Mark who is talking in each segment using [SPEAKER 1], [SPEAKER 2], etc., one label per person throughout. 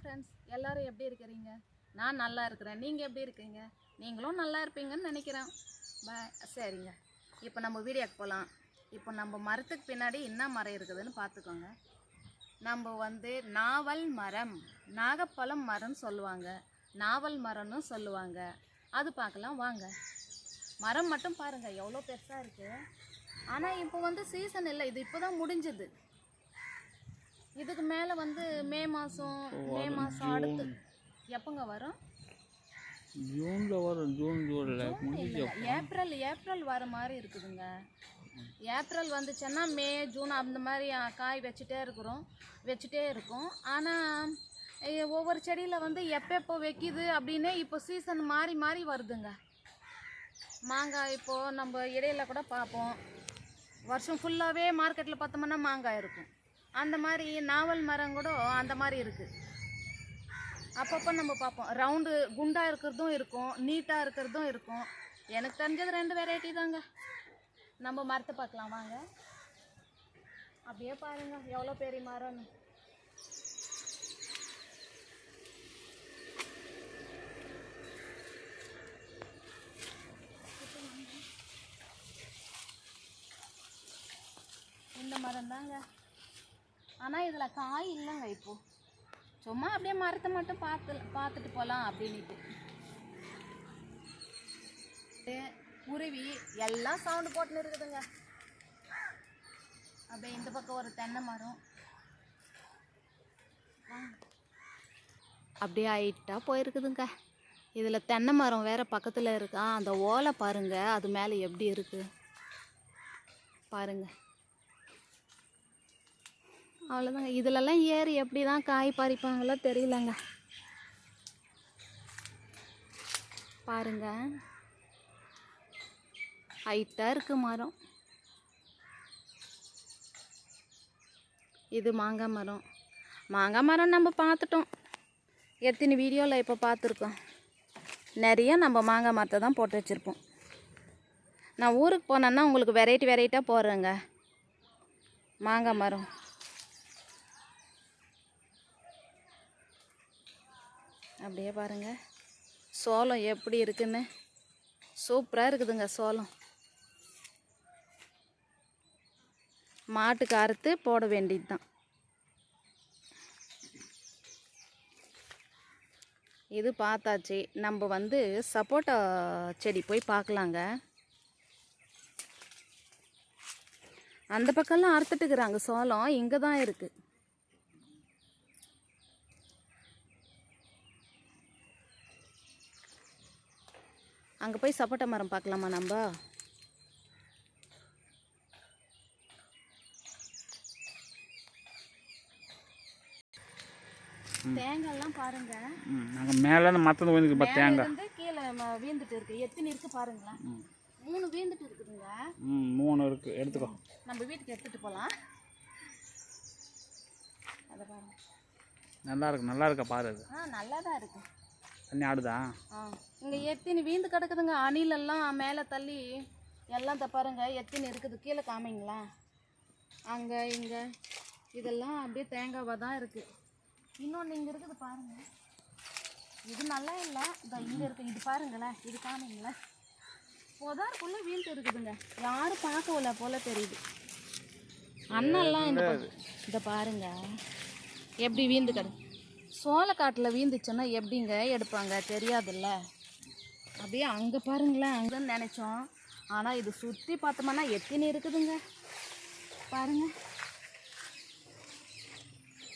[SPEAKER 1] Friends எல்லோரும் எப்படி இருக்கிறீங்க? நான் நல்லா இருக்கிறேன். நீங்கள் எப்படி இருக்கீங்க? நீங்களும் நல்லா இருப்பீங்கன்னு நினைக்கிறேன். பாய் சரிங்க. இப்போ நம்ம வீடியோக்கு போகலாம். இப்போ நம்ம மரத்துக்கு பின்னாடி என்ன மரம் இருக்குதுன்னு பார்த்துக்கோங்க. நம்ம வந்து நாவல் மரம் நாகப்பழம் மரம்னு சொல்லுவாங்க. நாவல் மரம்னு சொல்லுவாங்க. அது பார்க்கலாம். வாங்க. மரம் மட்டும் பாருங்கள் எவ்வளோ பெருசாக இருக்குது ஆனால் இப்போ வந்து சீசன் இல்லை. இது இப்போ தான் முடிஞ்சது. இதுக்கு மேலே வந்து மே மாதம் மே மாதம் அடுத்து. எப்போங்க வரும்?
[SPEAKER 2] ஜூனில் வரும் ஜூன்
[SPEAKER 1] இல்லைங்க, ஏப்ரல் ஏப்ரல் வர மாதிரி இருக்குதுங்க. ஏப்ரல் வந்துச்சுன்னா மே ஜூன் அந்த மாதிரி காய் வச்சுட்டே இருக்கிறோம். வச்சுட்டே இருக்கும். ஆனால் ஒவ்வொரு செடியில் வந்து எப்போ வைக்கிது அப்படின்னு இப்போ சீசன் மாறி மாறி வருதுங்க. மாங்காய் இப்போது நம்ம இடையில கூட பார்ப்போம். வருஷம் ஃபுல்லாகவே மார்க்கெட்டில் பார்த்தோம்னா மாங்காய் இருக்கும். அந்த மாதிரி நாவல் மரம் கூட அந்த மாதிரி இருக்குது அப்பப்போ நம்ம பார்ப்போம். ரவுண்டு குண்டாக இருக்கிறதும் இருக்கும் நீட்டாக இருக்கிறதும் இருக்கும். எனக்கு தெரிஞ்சது ரெண்டு வெரைட்டி தாங்க. நம்ம மரத்தை பார்க்கலாம் வாங்க. அப்படியே பாருங்க எவ்வளோ பெரிய மரம்னு. இந்த மரம் தாங்க ஆனால் இதில் காய் இல்லைங்க இப்போ. சும்மா அப்படியே மரத்தை மட்டும் பார்த்து பார்த்துட்டு போகலாம் அப்படின்ட்டு குருவி எல்லாம் சவுண்டு போட்டுன்னு இருக்குதுங்க. அப்படியே இந்த பக்கம் ஒரு தென்னை மரம். அப்படியே ஹைட்டாக போயிருக்குதுங்க. இதில் தென்னை மரம் வேறு பக்கத்தில் இருக்கா? அந்த ஓலை பாருங்க அது மேலே எப்படி இருக்குது பாருங்க. அவ்வளோதாங்க இதிலெல்லாம் ஏறி எப்படி தான் காய் பறிப்பாங்களோ தெரியலங்க. பாருங்க. ஹைட்டாக இருக்கு மரம். இது மாங்காய் மரம். மாங்காய் மரம் நம்ம பார்த்துட்டோம். எத்தனை வீடியோவில் இப்போ பார்த்துருக்கோம். நிறைய நம்ம மாங்காய் மரத்தை தான் போட்டு வச்சுருப்போம். நான் ஊருக்கு போனேன்னா உங்களுக்கு வெரைட்டி வெரைட்டாக போடுறேங்க. மாங்காய் மரம். அப்படியே பாருங்க. சோளம் எப்படி இருக்குன்னு? சூப்பராக இருக்குதுங்க சோளம். மாட்டுக்கு அறுத்து போட வேண்டியது தான் இது பார்த்தாச்சு. நம்ம வந்து சப்போட்டா செடி போய் பார்க்கலாங்க. அந்த பக்கம்லாம் அறுத்துட்டுக்கிறாங்க. சோளம் இங்கே தான் இருக்குது அங்கே போய் சப்போட்டா மரம் பார்க்கலாமா நம்ம? தேங்காய்லாம் பாருங்க.
[SPEAKER 2] நாங்கள் மேலே மற்றது வந்து இப்போ தேங்காய்.
[SPEAKER 1] கீழே வீந்துட்டு இருக்கு. எத்தனை இருக்கு பாருங்களேன். மூணு வீந்துட்டு இருக்குதுங்க.
[SPEAKER 2] ம் மூணு இருக்குது எடுத்துக்கோ.
[SPEAKER 1] நம்ம வீட்டுக்கு எடுத்துட்டு போகலாம். அதை பாருங்க.
[SPEAKER 2] நல்லா இருக்கு நல்லா இருக்கா பாரு அது?
[SPEAKER 1] ஆ நல்லா தான் இருக்கு.
[SPEAKER 2] தண்ணி ஆடுதா?
[SPEAKER 1] ஆ இங்கே எத்தனை வீந்து கிடக்குதுங்க. அணிலெல்லாம் மேலே தள்ளி எல்லாம் த பாருங்க எத்தனை இருக்குது கீழே காமிங்களா? அங்கே இங்கே. இதெல்லாம் அப்படியே தேங்காவாக தான் இருக்குது இன்னொன்று இங்கே இருக்குது பாருங்க. இது நல்லா இல்லை. இதோ இங்கே இருக்கு. இது பாருங்களேன். இது காமிங்களேன். புதாருக்குள்ளே வீழ்ந்து இருக்குதுங்க. யாரும் பார்க்கவில்ல போல தெரியுது. அண்ணெல்லாம் இந்த. இதை. பாருங்க. எப்படி வீந்து கிடக்கு? சோளக்காட்டில் வீந்துச்சுன்னா எப்படிங்க எடுப்பாங்க? தெரியாதுல்ல? அப்படியே அங்கே பாருங்களேன் அங்கன்னு நினச்சோம். ஆனால் இது சுற்றி பார்த்தோம்னா எத்தனை இருக்குதுங்க? பாருங்க.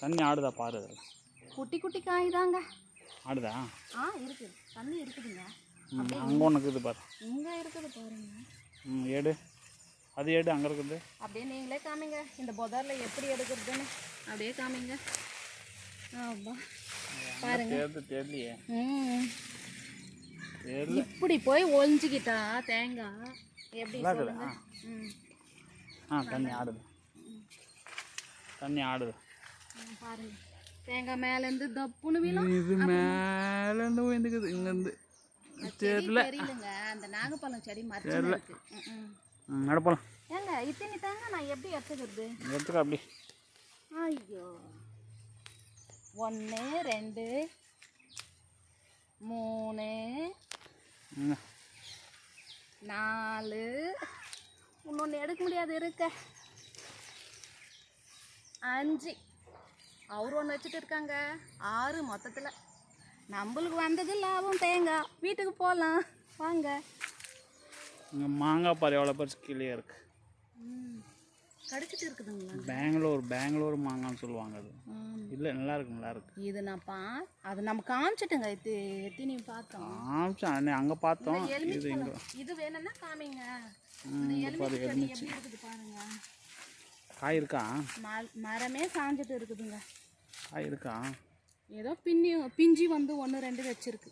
[SPEAKER 2] தண்ணி ஆடுதா பாரு?
[SPEAKER 1] குட்டி குட்டி காய் தாங்க
[SPEAKER 2] ஆடுதா?
[SPEAKER 1] ஆ இருக்குது தண்ணி இருக்குதுங்க.
[SPEAKER 2] அங்கே ஒன்று இருக்குது பாரு.
[SPEAKER 1] இங்கே இருக்குது பாருங்க.
[SPEAKER 2] ம் எடு அது எடு அங்கே இருக்குது.
[SPEAKER 1] அப்படியே நீங்களே காமிங்க. இந்த புதரில் எப்படி எடுக்கிறதுன்னு. அப்படியே காமிங்க. இப்படி போய் ஒழிஞ்சிக்கிட்டா தேங்காய் எப்படி
[SPEAKER 2] ஆ. தண்ணி ஆடுது. தண்ணி ஆடுது.
[SPEAKER 1] பாருங்க. தேங்காய் மேலேருந்து தப்புன்னு வீழும்
[SPEAKER 2] இது மேலேருந்து வந்துக்குது இங்கேருந்து.
[SPEAKER 1] செடி தெரியலங்க. அந்த நாகப்பழம் செடி மரத்துல இருக்கு ம், ம்.
[SPEAKER 2] ம் நடப்பலாம்.
[SPEAKER 1] ஏங்க இத்தனை தேங்காய் நான் எப்படி எடுத்துக்கிறது?
[SPEAKER 2] எடுத்துக்க அப்படி.
[SPEAKER 1] ஐயோ. ஒன்று ரெண்டு மூணு. நாலு. இன்னொன்று எடுக்க முடியாது இருக்க. அஞ்சு. அவர் ஒன்று வச்சுட்டு இருக்காங்க. ஆறு மொத்தத்தில். நம்மளுக்கு வந்தது லாபம் தேங்காய் வீட்டுக்கு போகலாம் வாங்க.
[SPEAKER 2] இங்கே மாங்காய் பாரு எவ்வளோ பெருசு கீழே இருக்கு.
[SPEAKER 1] ம். கடிச்சிட்டு இருக்குதுங்களா?
[SPEAKER 2] பெங்களூர் பெங்களூர் மாங்கான்னு சொல்லுவாங்க அது. இல்லை நல்லா இருக்கு நல்லா இருக்கு
[SPEAKER 1] இது நான் பா அது நம்ம காமிச்சிட்டுங்க எத்தி எத்தினி பார்த்தோம்.
[SPEAKER 2] அன்னை அங்கே பார்த்தோம். இது இங்கே
[SPEAKER 1] இது வேணும்னா காமிங்க.
[SPEAKER 2] பாரு
[SPEAKER 1] எலுமிச்சை. இருக்குது பாருங்க.
[SPEAKER 2] காய் இருக்கா?
[SPEAKER 1] மரமே சாஞ்சிட்டு இருக்குதுங்க.
[SPEAKER 2] காய் இருக்கா?
[SPEAKER 1] ஏதோ பின்னி பிஞ்சி வந்து ஒன்று ரெண்டு வச்சிருக்கு.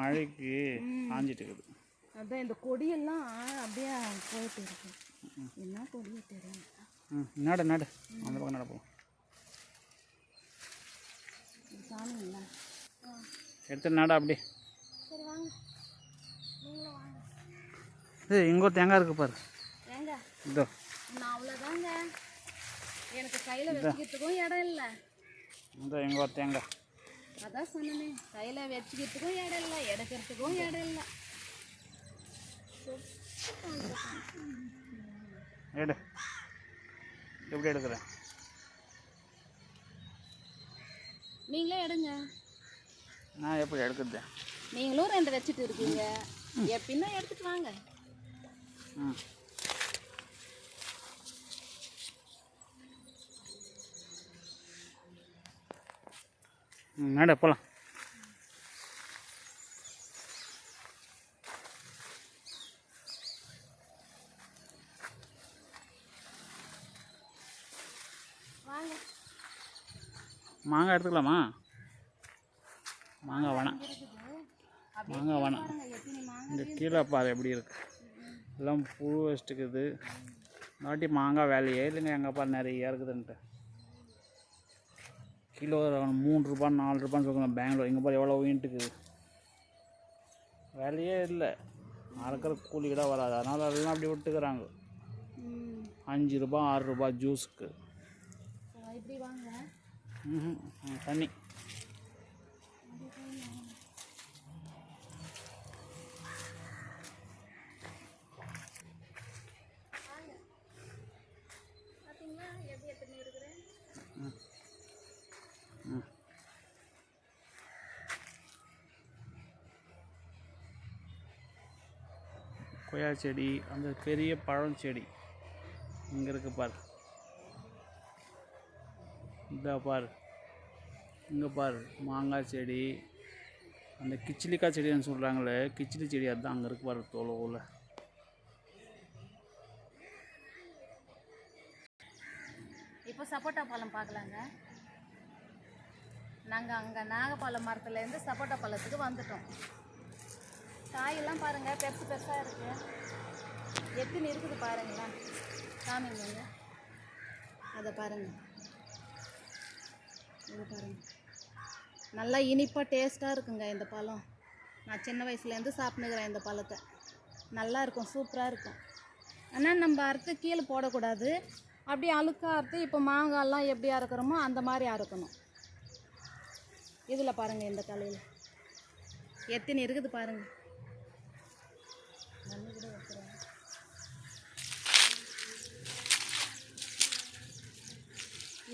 [SPEAKER 2] மழைக்கு காஞ்சிட்டு இருக்குது.
[SPEAKER 1] அதான் இந்த கொடியெல்லாம் அப்படியே போயிட்டு இருக்கு. என்ன கொடியை தெரியும்
[SPEAKER 2] ம் நடு நடு. அந்த பக்கம்
[SPEAKER 1] சாமிங்களா ஆ
[SPEAKER 2] எடுத்து நடு அப்படி.
[SPEAKER 1] சரி வாங்க.
[SPEAKER 2] இது இங்கே ஒரு தேங்காய் இருக்கு பாரு. இதோ.
[SPEAKER 1] நான் அவ்வளோதாங்க. எனக்கு கையில் வச்சுக்கிறதுக்கும் இடம் இல்லை.
[SPEAKER 2] இந்த ஒரு தேங்காய்.
[SPEAKER 1] அதான் சொன்னேனே கையில் வச்சுக்கிறதுக்கும் இடம் இல்லை எடுக்கிறதுக்கும் இடம் இல்லை.
[SPEAKER 2] எடு. எப்படி எடுக்கிறேன்
[SPEAKER 1] நீங்களே எடுங்க.
[SPEAKER 2] நான் எப்படி எடுக்கிறது?
[SPEAKER 1] நீங்களும் ரெண்டு வச்சுட்டு இருக்கீங்க. எப்படின்னா எடுத்துட்டு வாங்க.
[SPEAKER 2] ம். ம், நடு போகலாம்
[SPEAKER 1] வாங்க
[SPEAKER 2] மாங்காய் எடுத்துக்கலாமா? மாங்காய் வேணாம் மாங்காய் வேணாம் இந்த கீழே பாரு எப்படி இருக்கு? எல்லாம் புழு வச்சுட்டுக்குது நாட்டி மாங்காய் வேலையே இல்லைங்க. எங்கள் பாரு நிறைய இருக்குதுன்ட்டு. கிலோ மூணு ரூபா நாலு ரூபான்னு சொல்லுவாங்க பெங்களூர். இங்கே பாரு எவ்வளோ வீண்ட்டுக்குது வேலையே இல்லை. அறுக்கிற கூலி கூட வராது. அதனால் எல்லாம் அப்படி விட்டுக்கிறாங்க. அஞ்சு ரூபா ஆறு ரூபா ஜூஸுக்கு தண்ணி. கொய்யா செடி அந்த பெரிய பழம் செடி இங்கே இருக்குது பாரு. இந்த பார். இங்கே பார் மாங்காய் செடி அந்த கிச்சிலிக்காய் செடின்னு சொல்கிறாங்களே கிச்சிலி செடி அதுதான் அங்கே இருக்கு பாரு தோலோவில்
[SPEAKER 1] இப்போ சப்போட்டா பழம் பார்க்கலாங்க. நாங்கள் அங்கே நாகப்பாலம் மரத்துலேருந்து சப்போட்டா பழத்துக்கு வந்துட்டோம். காயெல்லாம் பாருங்கள் பெருசு பெருசாக இருக்குது எத்தனை இருக்குது பாருங்களேன். காமிங்க. அதை பாருங்கள் இது பாருங்க. நல்லா இனிப்பாக டேஸ்ட்டாக இருக்குங்க இந்த பழம். நான் சின்ன வயசுலேருந்து சாப்பிட்டுக்கிறேன் இந்த பழத்தை. நல்லா இருக்கும் சூப்பராக இருக்கும். ஆனால் நம்ம அறுத்து கீழே போடக்கூடாது. அப்படியே அழுக்கா அறுத்து இப்போ மாங்காய்லாம் எப்படி அறுக்கிறோமோ அந்த மாதிரி அறுக்கணும். இதில் பாருங்கள் இந்த கலையில் எத்தனை இருக்குது பாருங்கள்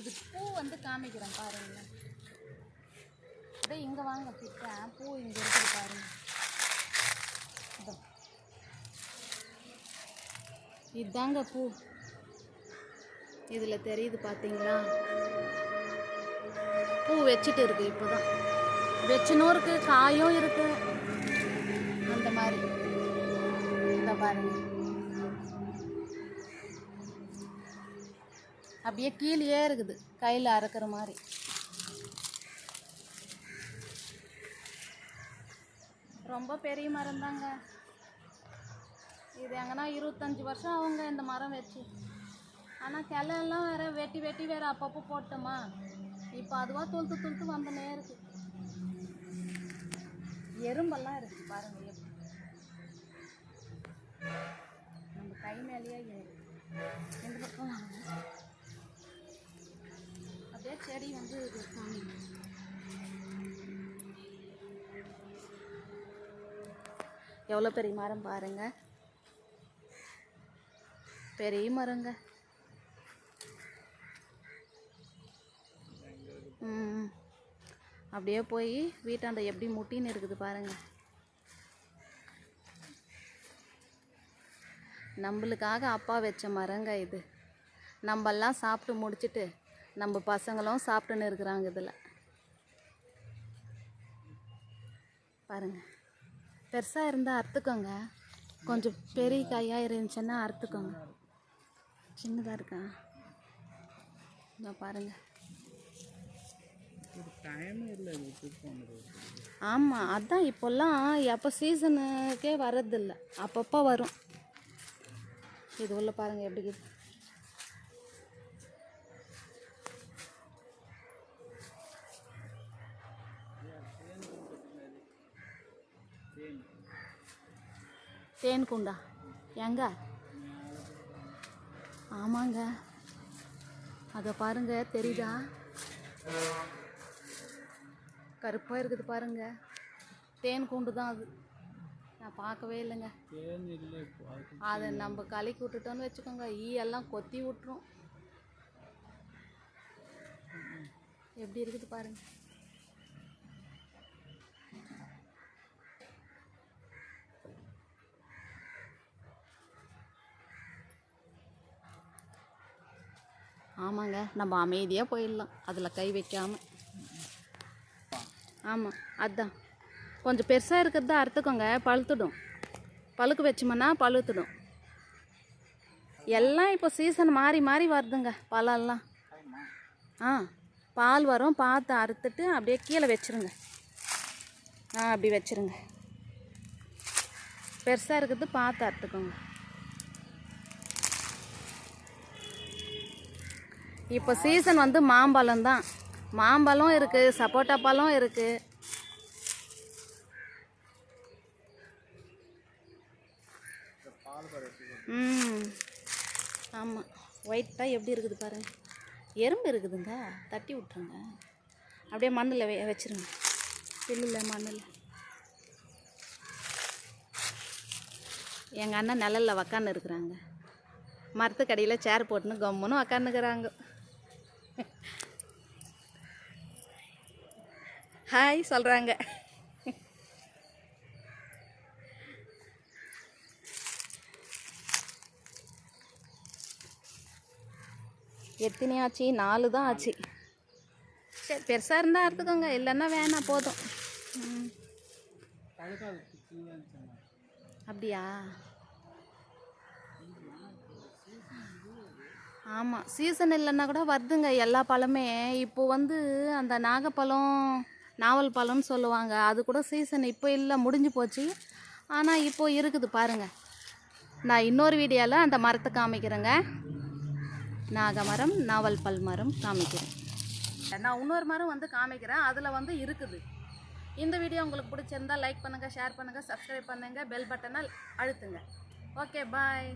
[SPEAKER 1] இது பூ வந்து காமிக்கிறேன் பாருங்களேன் அப்படியே இங்கே வாங்க கிட்ட பூ இங்கே இருக்குது பாருங்க. இதுதாங்க பூ. இதில் தெரியுது பார்த்தீங்களா பூ வச்சுட்டு இருக்கு இப்போதான். வச்சுனும் இருக்குது காயும் இருக்குது அந்த மாதிரி. இந்த பாருங்க. அப்படியே கீழேயே இருக்குது கையில் அறுக்கிற மாதிரி. ரொம்ப பெரிய மரம் தாங்க. இது எங்கன்னா இருபத்தஞ்சி வருஷம் ஆகுங்க இந்த மரம் வச்சு. ஆனால் கிளையெல்லாம் வேற வெட்டி வெட்டி வேற அப்பப்போ போட்டோமா. இப்போ அதுவாக துளுத்து துளுத்து வந்துனே இருக்கு. எறும்பெல்லாம் இருக்கு பாருங்க நம்ம கை மேலேயே ஏறு. இந்த பக்கம் வாங்க. செடி வந்து எவ்வளோ பெரிய மரம் பாருங்க. பெரிய மரங்க. அப்படியே போய் வீட்டாண்ட எப்படி முட்டின்னு இருக்குது பாருங்க. நம்மளுக்காக அப்பா வச்ச மரங்க இது. நம்மெல்லாம் சாப்பிட்டு முடிச்சிட்டு நம்ம பசங்களும் சாப்பிட்டுன்னு இருக்கிறாங்க இதில். பாருங்க. பெருசாக இருந்தால் அறுத்துக்கோங்க. கொஞ்சம் பெரிய காயாக இருந்துச்சுன்னா அறுத்துக்கோங்க. சின்னதாக இருக்கா? இதோ பாருங்க.
[SPEAKER 2] ஒரு டைமே இல்லை இது ட்ரிப் பண்ணுறது
[SPEAKER 1] ஆமாம் அதான் இப்போல்லாம் எப்போ சீசனுக்கே வர்றதில்ல. அப்பப்போ வரும். இது உள்ள பாருங்கள் எப்படி தேன் குண்டா. எங்க ஆமாங்க. அதை பாருங்க தெரியுதா? கருப்பாக இருக்குது பாருங்க. தேன் கூண்டு தான் அது. நான் பார்க்கவே இல்லைங்க. அதை நம்ம கலக்கி விட்டுட்டோன்னு வச்சுக்கோங்க ஈ எல்லாம் கொத்தி விட்டுரும். எப்படி இருக்குது பாருங்க. ஆமாங்க நம்ம அமைதியாக போயிடலாம். அதில் கை வைக்காமல் ஆமாம் அதான். கொஞ்சம் பெருசாக இருக்கிறது அறுத்துக்கோங்க பழுத்துடும். பழுக்க வச்சோம்னா பழுத்துடும். எல்லாம் இப்போ சீசன் மாறி மாறி வருதுங்க பழம்லாம். ஆ பால் வரும் பார்த்து அறுத்துட்டு அப்படியே கீழே வச்சிருங்க. ஆ அப்படி வச்சுருங்க. பெருசாக இருக்கிறது பார்த்து அறுத்துக்கோங்க. இப்போ சீசன் வந்து மாம்பழம் தான். மாம்பழம் இருக்குது சப்போட்டா பழம் இருக்குது ம் ஆமாம் ஒயிட்டாக எப்படி இருக்குது பாருங்கள் எறும்பு இருக்குதுங்க. தட்டி விட்ருங்க அப்படியே மண்ணில் வெ வச்சுருங்க. பில்லில் மண்ணில். எங்கள் அண்ணன் நிழலில் உக்காந்து இருக்கிறாங்க மரத்துக்கடியில் சேர் போட்டுன்னு கம்முன்னு உக்காந்துக்கிறாங்க. ஹாய் சொல்கிறாங்க எத்தனை ஆச்சு? நாலு தான் ஆச்சு. சரி பெருசாக இருந்தால் அறுத்துக்கோங்க. இல்லைன்னா வேணாம் போதும். அப்படியா? ஆமாம் சீசன் இல்லைன்னா கூட வருதுங்க எல்லா பழமே. இப்போ வந்து அந்த நாகப்பழம் நாவல் பழம்னு சொல்லுவாங்க. அது கூட சீசன் இப்போ இல்லை முடிஞ்சு போச்சு. ஆனால் இப்போ இருக்குது பாருங்கள் நான் இன்னொரு வீடியோவில் அந்த மரத்தை காமிக்கிறேங்க. நாகமரம் நாவல் பல் மரம் காமிக்கிறேன். நான் இன்னொரு மரம் வந்து காமிக்கிறேன். அதில் வந்து இருக்குது. இந்த வீடியோ உங்களுக்கு பிடிச்சிருந்தா லைக் பண்ணுங்கள் ஷேர் பண்ணுங்கள் சப்ஸ்கிரைப் பண்ணுங்கள் பெல் பட்டனை அழுத்துங்க. Okay bye